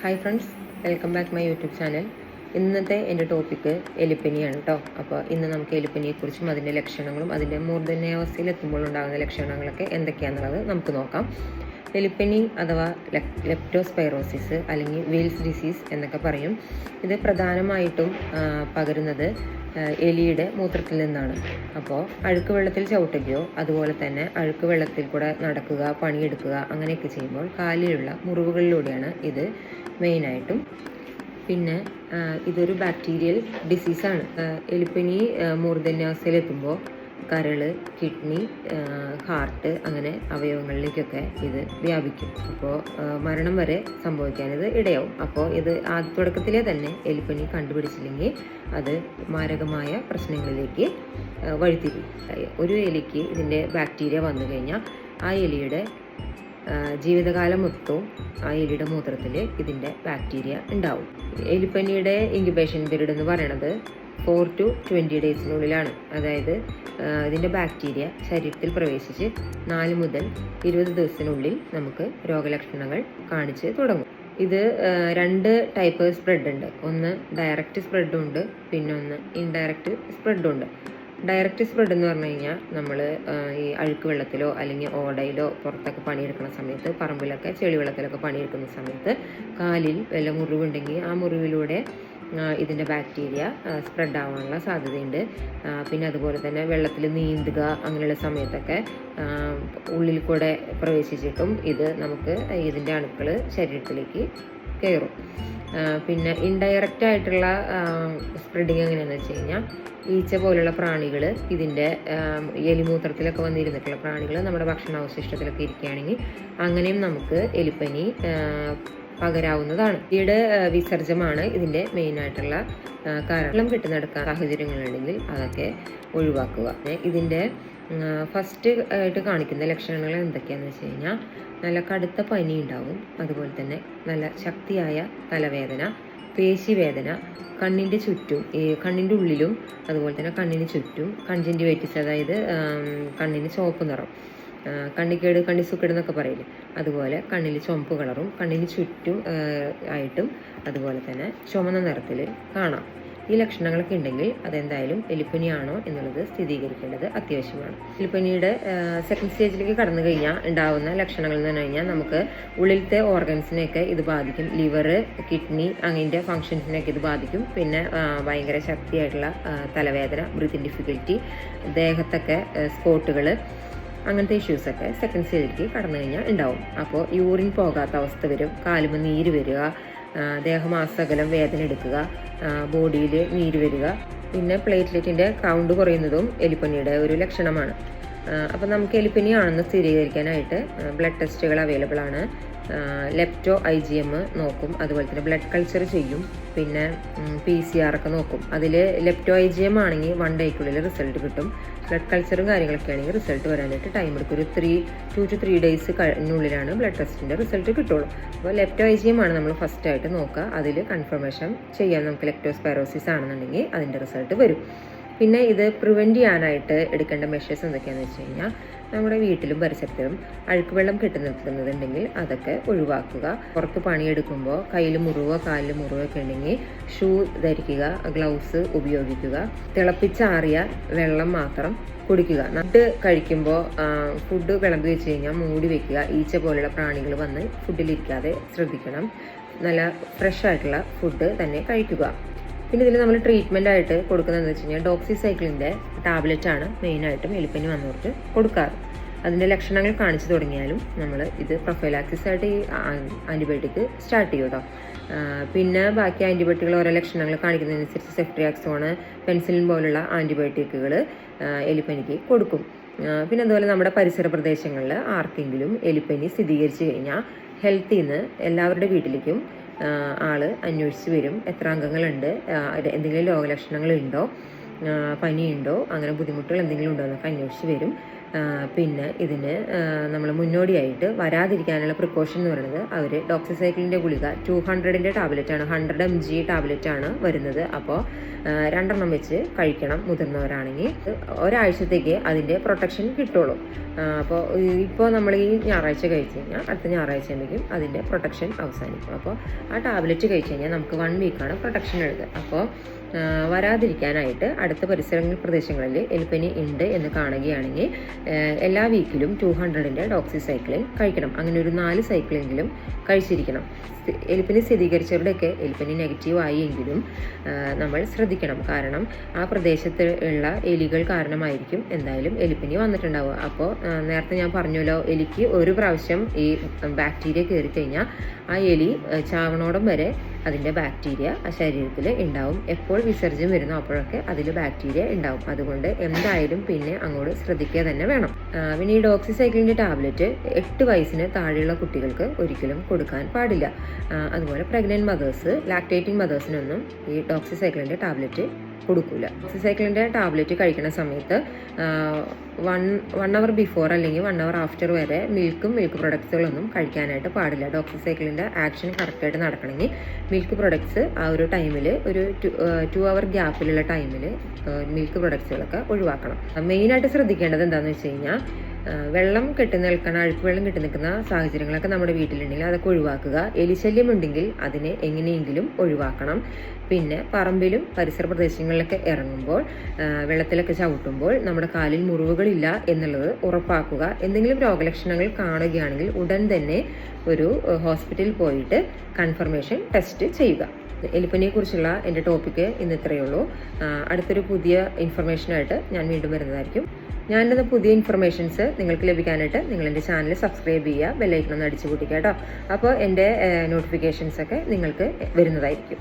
Hi friends welcome back my YouTube channel ഇന്നത്തെ എന്റെ topic എലിപ്പനിയാണ് കേട്ടോ അപ്പോൾ ഇന്ന് നമുക്ക് എലിപ്പനിയെക്കുറിച്ചും അതിന്റെ ലക്ഷണങ്ങളും അതിന്റെ മൂർധന്യാവസ്ഥയിൽ എത്തുമ്പോൾ ഉണ്ടാകുന്ന ലക്ഷണങ്ങളൊക്കെ എന്തൊക്കെയാണെന്നുള്ളത് നമുക്ക് നോക്കാം. എലിപ്പനി അഥവാ ലെപ്റ്റോസ്പൈറോസിസ് അല്ലെങ്കിൽ വെയിൽസ് ഡിസീസ് എന്നൊക്കെ പറയും. ഇത് പ്രധാനമായിട്ടും പകരുന്നത് എലിയുടെ മൂത്രത്തിൽ നിന്നാണ്. അപ്പോൾ അഴുക്ക് വെള്ളത്തിൽ ചവിട്ടുകയോ അതുപോലെ തന്നെ അഴുക്ക് വെള്ളത്തിൽ കൂടെ നടക്കുക പണിയെടുക്കുക അങ്ങനെയൊക്കെ ചെയ്യുമ്പോൾ കാലിലുള്ള മുറിവുകളിലൂടെയാണ് ഇത് മെയിനായിട്ടും പിന്നെ ഇതൊരു ബാക്ടീരിയൽ ഡിസീസാണ് എലിപ്പനി മൂർധന്യാവസ്ഥയിലെത്തുമ്പോൾ കരൾ കിഡ്നി ഹാർട്ട് അങ്ങനെ അവയവങ്ങളിലേക്കൊക്കെ ഇത് വ്യാപിക്കും. അപ്പോൾ മരണം വരെ സംഭവിക്കാൻ ഇത് ഇടയാവും. അപ്പോൾ ഇത് തുടക്കത്തിലെ തന്നെ എലിപ്പനി കണ്ടുപിടിച്ചില്ലെങ്കിൽ അത് മാരകമായ പ്രശ്നങ്ങളിലേക്ക് വഴിത്തിരി ഒരു എലിക്ക് ഇതിന്റെ ബാക്ടീരിയ വന്നു കഴിഞ്ഞാൽ ആ എലിയുടെ ജീവിതകാലം മൊത്തവും ആ എലിയുടെ മൂത്രത്തിൽ ഇതിന്റെ ബാക്ടീരിയ ഉണ്ടാവും. എലിപ്പനിയുടെ ഇൻക്യുബേഷൻ പീരീഡ് എന്ന് പറയണത് ഫോർ ടു ട്വന്റി ഡേയ്സിനുള്ളിലാണ് അതായത് ഇതിന്റെ ബാക്ടീരിയ ശരീരത്തിൽ പ്രവേശിച്ച് നാല് മുതൽ ഇരുപത് ദിവസത്തിനുള്ളിൽ നമുക്ക് രോഗലക്ഷണങ്ങൾ കാണിച്ച് തുടങ്ങും. ഇത് രണ്ട് ടൈപ്പ് സ്പ്രെഡ് ഉണ്ട്. ഒന്ന് ഡയറക്റ്റ് സ്പ്രെഡും ഉണ്ട് പിന്നെ ഒന്ന് ഇൻഡയറക്റ്റ് സ്പ്രെഡും ഉണ്ട്. ഡയറക്റ്റ് സ്പ്രെഡ് എന്ന് പറഞ്ഞു കഴിഞ്ഞാൽ നമ്മൾ ഈ അഴുക്ക് വെള്ളത്തിലോ അല്ലെങ്കിൽ ഓടയിലോ പുറത്തൊക്കെ പണിയെടുക്കുന്ന സമയത്ത് പറമ്പിലൊക്കെ ചെളി വെള്ളത്തിലൊക്കെ പണിയെടുക്കുന്ന സമയത്ത് കാലിൽ വല്ല മുറിവുണ്ടെങ്കിൽ ആ മുറിവിലൂടെ ഇതിന്റെ ബാക്ടീരിയ സ്പ്രെഡ് ആവാനുള്ള സാധ്യതയുണ്ട്. പിന്നെ അതുപോലെ തന്നെ വെള്ളത്തിൽ നീന്തുക അങ്ങനെയുള്ള സമയത്തൊക്കെ ഉള്ളിൽ കൂടെ പ്രവേശിച്ചിട്ടും ഇത് നമുക്ക് ഇതിന്റെ അണുക്കൾ ശരീരത്തിലേക്ക് കയറും. പിന്നെ ഇൻഡയറക്റ്റ് ആയിട്ടുള്ള സ്പ്രെഡിങ് എങ്ങനെയാണെന്ന് വെച്ച് കഴിഞ്ഞാൽ ഈച്ച പോലുള്ള പ്രാണികൾ ഇതിന്റെ എലിമൂത്രത്തിലൊക്കെ വന്നിരുന്നിട്ടുള്ള പ്രാണികൾ നമ്മുടെ ഭക്ഷണാവശിഷ്ടത്തിലൊക്കെ ഇരിക്കുകയാണെങ്കിൽ അങ്ങനെയും നമുക്ക് എലിപ്പനി പകരാവുന്നതാണ്. ഈയുടെ വിസർജ്യമാണ് മെയിൻ ആയിട്ടുള്ള കാരണം കെട്ടിനടക്കാൻ സാഹചര്യങ്ങളുണ്ടെങ്കിൽ അതൊക്കെ ഒഴിവാക്കുക. ഇതിന്റെ ഫസ്റ്റ് ആയിട്ട് കാണിക്കുന്ന ലക്ഷണങ്ങൾ എന്തൊക്കെയാണെന്ന് വെച്ച് കഴിഞ്ഞാൽ നല്ല കടുത്ത പനി ഉണ്ടാവും. അതുപോലെ തന്നെ നല്ല ശക്തിയായ തലവേദന പേശിവേദന കണ്ണിന്റെ ചുറ്റും ഈ കണ്ണിന്റെ ഉള്ളിലും അതുപോലെ തന്നെ കണ്ണിന് ചുറ്റും കൺജന്റിവൈറ്റിസ് അതായത് കണ്ണിന് ചുവപ്പ് നിറം. കണ്ണിക്കേട് കണ്ണിസുക്കേട് എന്നൊക്കെ പറയില്ലേ? അതുപോലെ കണ്ണിൽ ചുവപ്പ് കളറും കണ്ണിന് ചുറ്റും ആയിട്ടും അതുപോലെ തന്നെ ചുമന്ന നിറത്തിൽ കാണാം. ഈ ലക്ഷണങ്ങളൊക്കെ ഉണ്ടെങ്കിൽ അതെന്തായാലും എലിപ്പനിയാണോ എന്നുള്ളത് സ്ഥിരീകരിക്കേണ്ടത് അത്യാവശ്യമാണ്. എലിപ്പനിയുടെ സെക്കൻഡ് സ്റ്റേജിലേക്ക് കടന്നു കഴിഞ്ഞാൽ ഉണ്ടാവുന്ന ലക്ഷണങ്ങൾ എന്ന് പറഞ്ഞു കഴിഞ്ഞാൽ നമുക്ക് ഉള്ളിലത്തെ ഓർഗൻസിനെയൊക്കെ ഇത് ബാധിക്കും. ലിവർ കിഡ്നി അങ്ങനെ ഫങ്ഷൻസിനെയൊക്കെ ഇത് ബാധിക്കും. പിന്നെ ഭയങ്കര ശക്തിയായിട്ടുള്ള തലവേദന ബ്രീത്തിങ് ഡിഫിക്കൽറ്റി ദേഹത്തൊക്കെ സ്പോട്ടുകൾ അങ്ങനത്തെ ഇഷ്യൂസൊക്കെ സെക്കൻഡ് സ്റ്റേജിലേക്ക് കടന്നു കഴിഞ്ഞാൽ ഉണ്ടാവും അപ്പോൾ യൂറിൻ പോകാത്ത അവസ്ഥ വരും. കാലുമ്പോൾ നീര് വരിക ദേഹം ദേഹമാസകലം വേദന എടുക്കുക ബോഡിയിൽ നീര് വരിക. പിന്നെ പ്ലേറ്റ്ലെറ്റിന്റെ കൗണ്ട് കുറയുന്നതും എലിപ്പനിയുടെ ഒരു ലക്ഷണമാണ്. അപ്പോൾ നമുക്ക് എലിപ്പനിയാണെന്ന് സ്ഥിരീകരിക്കാനായിട്ട് ബ്ലഡ് ടെസ്റ്റുകൾ അവൈലബിൾ ആണ്. ലെപ്റ്റോ ഐ ജി എം നോക്കും അതുപോലെ തന്നെ ബ്ലഡ് കൾച്ചർ ചെയ്യും പിന്നെ പി സി ആർ ഒക്കെ നോക്കും. അതിൽ ലെപ്റ്റോ ഐ ജി എം ആണെങ്കിൽ വൺ ഡേക്കുള്ളിൽ റിസൾട്ട് കിട്ടും. ബ്ലഡ് കൾച്ചറും കാര്യങ്ങളൊക്കെ ആണെങ്കിൽ റിസൾട്ട് വരാനായിട്ട് ടൈം എടുക്കും. ഒരു three two two three days കഴിഞ്ഞുള്ളിലാണ് blood ടെസ്റ്റിന്റെ റിസൾട്ട് കിട്ടുള്ളൂ. അപ്പോൾ ലെപ്റ്റോ ഐ ജി എം ആണ് നമ്മൾ ഫസ്റ്റ് ആയിട്ട് നോക്കുക. അതിൽ കൺഫർമേഷൻ ചെയ്യാൻ നമുക്ക് ലെപ്റ്റോസ്പൈറോസിസ് ആണെന്നുണ്ടെങ്കിൽ അതിന്റെ റിസൾട്ട് വരും. പിന്നെ ഇത് പ്രിവെന്റ് ചെയ്യാനായിട്ട് എടുക്കേണ്ട മെഷേഴ്സ് എന്തൊക്കെയാണെന്ന് വെച്ച് കഴിഞ്ഞാൽ നമ്മുടെ വീട്ടിലും പരിസരത്തിലും അഴുക്ക് വെള്ളം കെട്ടി നിൽക്കുന്നുണ്ടെങ്കിൽ അതൊക്കെ ഒഴിവാക്കുക. പുറത്ത് പണിയെടുക്കുമ്പോൾ കയ്യിൽ മുറിവോ കാലിൽ മുറിവോ ഒക്കെ ഉണ്ടെങ്കിൽ ഷൂ ധരിക്കുക ഗ്ലൗസ് ഉപയോഗിക്കുക തിളപ്പിച്ചാറിയ വെള്ളം മാത്രം കുടിക്കുക. നട്ട് കഴിക്കുമ്പോൾ ഫുഡ് വിളമ്പി വെച്ച് കഴിഞ്ഞാൽ മൂടി വെക്കുക ഈച്ച പോലുള്ള പ്രാണികൾ വന്ന് ഫുഡിലിരിക്കാതെ ശ്രദ്ധിക്കണം. നല്ല ഫ്രഷ് ആയിട്ടുള്ള ഫുഡ് തന്നെ കഴിക്കുക. പിന്നെ ഇതിൽ നമ്മൾ ട്രീറ്റ്മെന്റ് ആയിട്ട് കൊടുക്കുന്നതെന്ന് വെച്ച് കഴിഞ്ഞാൽ ഡോക്സിസൈക്ലിന്റെ ടാബ്ലറ്റ് ആണ് മെയിനായിട്ടും എലിപ്പനി വന്നവർക്ക് കൊടുക്കാറ്. അതിന്റെ ലക്ഷണങ്ങൾ കാണിച്ചു തുടങ്ങിയാലും നമ്മൾ ഇത് പ്രൊഫൈലാക്സിസ് ആയിട്ട് ഈ ആന്റിബയോട്ടിക് സ്റ്റാർട്ട് ചെയ്യും കേട്ടോ പിന്നെ ബാക്കി ആന്റിബയോട്ടിക്കുകൾ ഓരോ ലക്ഷണങ്ങൾ കാണിക്കുന്നതിനനുസരിച്ച് സെഫ്ട്രിയാക്സോൺ പെൻസിലിൻ പോലുള്ള ആന്റിബയോട്ടിക്കുകൾ എലിപ്പനിക്ക് കൊടുക്കും. പിന്നെ അതുപോലെ നമ്മുടെ പരിസര പ്രദേശങ്ങളിൽ ആർക്കെങ്കിലും എലിപ്പനി സ്ഥിരീകരിച്ചു കഴിഞ്ഞാൽ ഹെൽത്തിൽ നിന്ന് എല്ലാവരുടെ വീട്ടിലേക്കും ആ, ആൾ അന്വേഷിച്ച് വരും. എത്ര അംഗങ്ങളുണ്ട്? എന്തെങ്കിലും രോഗലക്ഷണങ്ങളുണ്ടോ? പനിയുണ്ടോ? അങ്ങനെ ബുദ്ധിമുട്ടുകൾ എന്തെങ്കിലും ഉണ്ടോ എന്നൊക്കെ അന്വേഷിച്ച് വരും. പിന്നെ ഇതിന് നമ്മൾ മുന്നോടിയായിട്ട് വരാതിരിക്കാനുള്ള പ്രിക്കോഷൻ എന്ന് പറയുന്നത് അവർ ഡോക്സിസൈക്ലിന്റെ ഗുളിക ടു ഹൺഡ്രഡിന്റെ ടാബ്ലറ്റാണ് ഹൺഡ്രഡ് എം ജി ടാബ്ലറ്റാണ് വരുന്നത്. അപ്പോൾ രണ്ടെണ്ണം വെച്ച് കഴിക്കണം മുതിർന്നവരാണെങ്കിൽ ഒരാഴ്ചത്തേക്ക് അതിന്റെ പ്രൊട്ടക്ഷൻ കിട്ടുള്ളൂ. അപ്പോൾ ഇപ്പോൾ നമ്മൾ ഈ ഞായറാഴ്ച കഴിച്ച് കഴിഞ്ഞാൽ അടുത്ത ഞായറാഴ്ച ആകുമ്പോഴേക്കും അതിന്റെ പ്രൊട്ടക്ഷൻ അവസാനിക്കും. അപ്പോൾ ആ ടാബ്ലറ്റ് കഴിച്ച് കഴിഞ്ഞാൽ നമുക്ക് വൺ വീക്കാണ് പ്രൊട്ടക്ഷൻ ഉള്ളത് അപ്പോൾ വരാതിരിക്കാനായിട്ട് അടുത്ത പരിസരങ്ങൾ പ്രദേശങ്ങളിൽ എലിപ്പനി ഉണ്ട് എന്ന് കാണുകയാണെങ്കിൽ എല്ലാ വീക്കിലും ടു ഹൺഡ്രഡിന്റെ ഡോക്സി സൈക്കിളിൽ കഴിക്കണം. അങ്ങനെ ഒരു നാല് സൈക്കിളെങ്കിലും കഴിച്ചിരിക്കണം. എലിപ്പനി സ്ഥിരീകരിച്ചവരുടെയൊക്കെ എലിപ്പനി നെഗറ്റീവ് ആയി എങ്കിലും നമ്മൾ ശ്രദ്ധിക്കണം. കാരണം ആ പ്രദേശത്ത് ഉള്ള എലികൾ കാരണമായിരിക്കും എന്തായാലും എലിപ്പനി വന്നിട്ടുണ്ടാവുക. അപ്പോൾ നേരത്തെ ഞാൻ പറഞ്ഞല്ലോ എലിക്ക് ഒരു പ്രാവശ്യം ഈ ബാക്ടീരിയ കയറി കഴിഞ്ഞാൽ ആ എലി ചാവണോടം വരെ അതിന്റെ ബാക്ടീരിയ ആ ശരീരത്തിൽ ഉണ്ടാവും. എപ്പോൾ വിസർജ്യം വരുന്നോ അപ്പോഴൊക്കെ അതിൽ ബാക്ടീരിയ ഉണ്ടാവും. അതുകൊണ്ട് എന്തായാലും പിന്നെ അങ്ങോട്ട് ശ്രദ്ധിക്കുക തന്നെ വേണം. പിന്നെ ഈ ഡോക്സിസൈക്ലിന്റെ ടാബ്ലറ്റ് എട്ട് വയസ്സിന് താഴെയുള്ള കുട്ടികൾക്ക് ഒരിക്കലും കൊടുക്കാൻ പാടില്ല. അതുപോലെ പ്രഗ്നന്റ് മദേഴ്സ് ലാക്ടേറ്റിംഗ് മദേഴ്സിനൊന്നും ഈ ഡോക്സിസൈക്ലിന്റെ ടാബ്ലറ്റ് കൊടുക്കില്ല ഡോക്സിസൈക്ലിന്റെ ടാബ്ലറ്റ് കഴിക്കുന്ന സമയത്ത് വൺ വൺ അവർ ബിഫോർ അല്ലെങ്കിൽ വൺ അവർ ആഫ്റ്റർ വരെ മിൽക്കും മിൽക്ക് പ്രൊഡക്ട്സുകളൊന്നും കഴിക്കാനായിട്ട് പാടില്ല. ഡോക്ടർ സൈക്കിളിന്റെ ആക്ഷൻ കറക്റ്റായിട്ട് നടക്കണമെങ്കിൽ മിൽക്ക് പ്രൊഡക്ട്സ് ആ ഒരു ടൈമിൽ ഒരു ടു അവർ ഗ്യാപ്പിലുള്ള ടൈമിൽ മിൽക്ക് പ്രൊഡക്ട്സുകളൊക്കെ ഒഴിവാക്കണം. മെയിനായിട്ട് ശ്രദ്ധിക്കേണ്ടത് എന്താണെന്ന് വെച്ച് കഴിഞ്ഞാൽ വെള്ളം കെട്ടി നിൽക്കുന്ന അഴുക്ക് വെള്ളം കെട്ടി നിൽക്കുന്ന സാഹചര്യങ്ങളൊക്കെ നമ്മുടെ വീട്ടിലുണ്ടെങ്കിൽ അതൊക്കെ ഒഴിവാക്കുക. എലിശല്യം ഉണ്ടെങ്കിൽ അതിനെ എങ്ങനെയെങ്കിലും ഒഴിവാക്കണം. പിന്നെ പറമ്പിലും പരിസര പ്രദേശങ്ങളിലൊക്കെ ഇറങ്ങുമ്പോൾ വെള്ളത്തിലൊക്കെ ചവിട്ടുമ്പോൾ നമ്മുടെ കാലിൽ മുറിവുകളില്ല എന്നുള്ളത് ഉറപ്പാക്കുക. എന്തെങ്കിലും രോഗലക്ഷണങ്ങൾ കാണുകയാണെങ്കിൽ ഉടൻ തന്നെ ഒരു ഹോസ്പിറ്റലിൽ പോയിട്ട് കൺഫർമേഷൻ ടെസ്റ്റ് ചെയ്യുക. എലിപ്പനിയെക്കുറിച്ചുള്ള എന്റെ ടോപ്പിക്ക് ഇന്ന് ഇത്രയേ ഉള്ളൂ. അടുത്തൊരു പുതിയ ഇൻഫർമേഷനായിട്ട് ഞാൻ വീണ്ടും വരുന്നതായിരിക്കും. ഞാൻ പുതിയ ഇൻഫർമേഷൻസ് നിങ്ങൾക്ക് ലഭിക്കാനായിട്ട് നിങ്ങൾ എന്റെ ചാനൽ സബ്സ്ക്രൈബ് ചെയ്യുക ബെല്ലൈക്കൺ ഒന്ന് അടിച്ചു കൂട്ടിക്കുക കേട്ടോ. അപ്പോൾ എന്റെ നോട്ടിഫിക്കേഷൻസ് ഒക്കെ നിങ്ങൾക്ക് വരുന്നതായിരിക്കും.